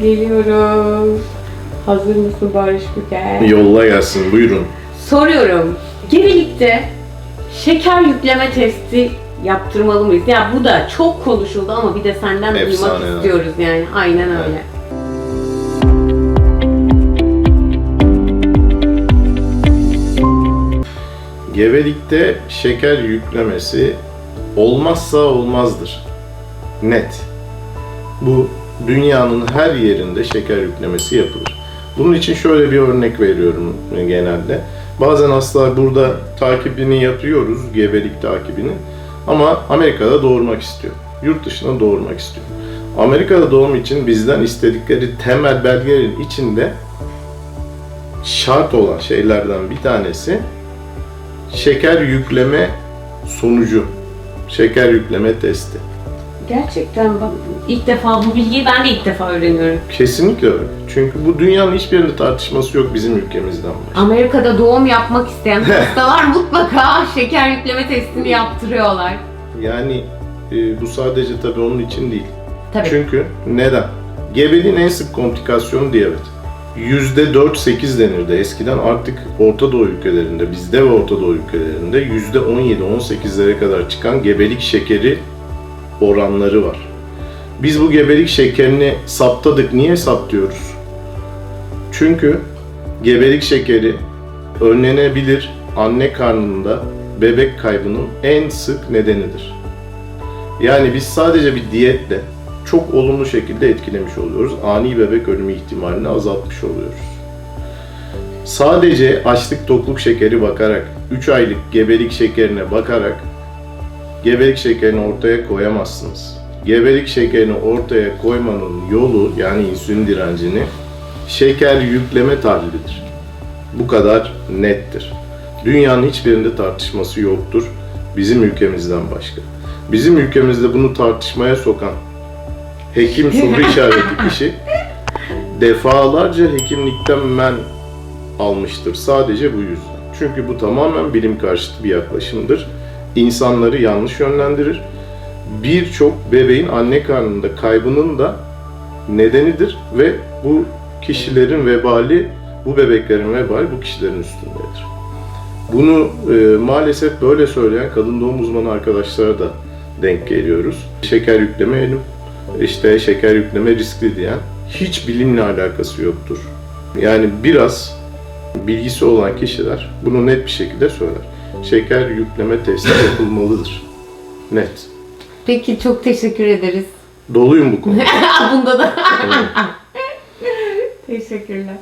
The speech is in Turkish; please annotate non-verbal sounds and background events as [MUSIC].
Geliyorum. Hazır mısın Barış Büker? Yolla gelsin buyurun. Soruyorum. Gebelikte şeker yükleme testi yaptırmalı mıyız? Ya bu da çok konuşuldu ama bir de senden duymak Efsane. istiyoruz yani. Aynen öyle. Gebelikte şeker yüklemesi olmazsa olmazdır. Net. Bu dünyanın her yerinde şeker yüklemesi yapılır. Bunun için şöyle bir örnek veriyorum genelde. Bazen hastalar burada takibini yapıyoruz, gebelik takibini. Ama Amerika'da doğurmak istiyor. Yurt dışına doğurmak istiyor. Amerika'da doğum için bizden istedikleri temel belgelerin içinde şart olan şeylerden bir tanesi şeker yükleme sonucu. Şeker yükleme testi. Gerçekten bak ilk defa bu bilgiyi ben de ilk defa öğreniyorum. Kesinlikle öyle. Çünkü bu dünyanın hiçbirinde tartışması yok bizim ülkemizden başka. Amerika'da doğum yapmak isteyen [LAUGHS] hastalar mutlaka şeker yükleme testini yaptırıyorlar. Yani e, bu sadece tabii onun için değil. Tabii. Çünkü neden? Gebeliğin en sık komplikasyonu diyabet. %4-8 denirdi eskiden artık Orta Doğu ülkelerinde, bizde ve Orta Doğu ülkelerinde %17-18'lere kadar çıkan gebelik şekeri oranları var. Biz bu gebelik şekerini saptadık. Niye saptıyoruz? Çünkü gebelik şekeri önlenebilir anne karnında bebek kaybının en sık nedenidir. Yani biz sadece bir diyetle çok olumlu şekilde etkilemiş oluyoruz. Ani bebek ölümü ihtimalini azaltmış oluyoruz. Sadece açlık tokluk şekeri bakarak, 3 aylık gebelik şekerine bakarak gebelik şekerini ortaya koyamazsınız. Gebelik şekerini ortaya koymanın yolu yani insülin direncini şeker yükleme tahlilidir. Bu kadar nettir. Dünyanın hiçbirinde tartışması yoktur bizim ülkemizden başka. Bizim ülkemizde bunu tartışmaya sokan hekim soru [LAUGHS] işareti kişi defalarca hekimlikten men almıştır sadece bu yüzden. Çünkü bu tamamen bilim karşıtı bir yaklaşımdır. İnsanları yanlış yönlendirir. Birçok bebeğin anne karnında kaybının da nedenidir ve bu kişilerin vebali, bu bebeklerin vebali bu kişilerin üstündedir. Bunu e, maalesef böyle söyleyen kadın doğum uzmanı arkadaşlara da denk geliyoruz. Şeker yüklemeyelim, işte şeker yükleme riskli diyen hiç bilimle alakası yoktur. Yani biraz bilgisi olan kişiler bunu net bir şekilde söyler. Şeker yükleme testi yapılmalıdır. Net. Peki çok teşekkür ederiz. Doluyum bu konuda. [LAUGHS] Bunda da. Evet. Teşekkürler.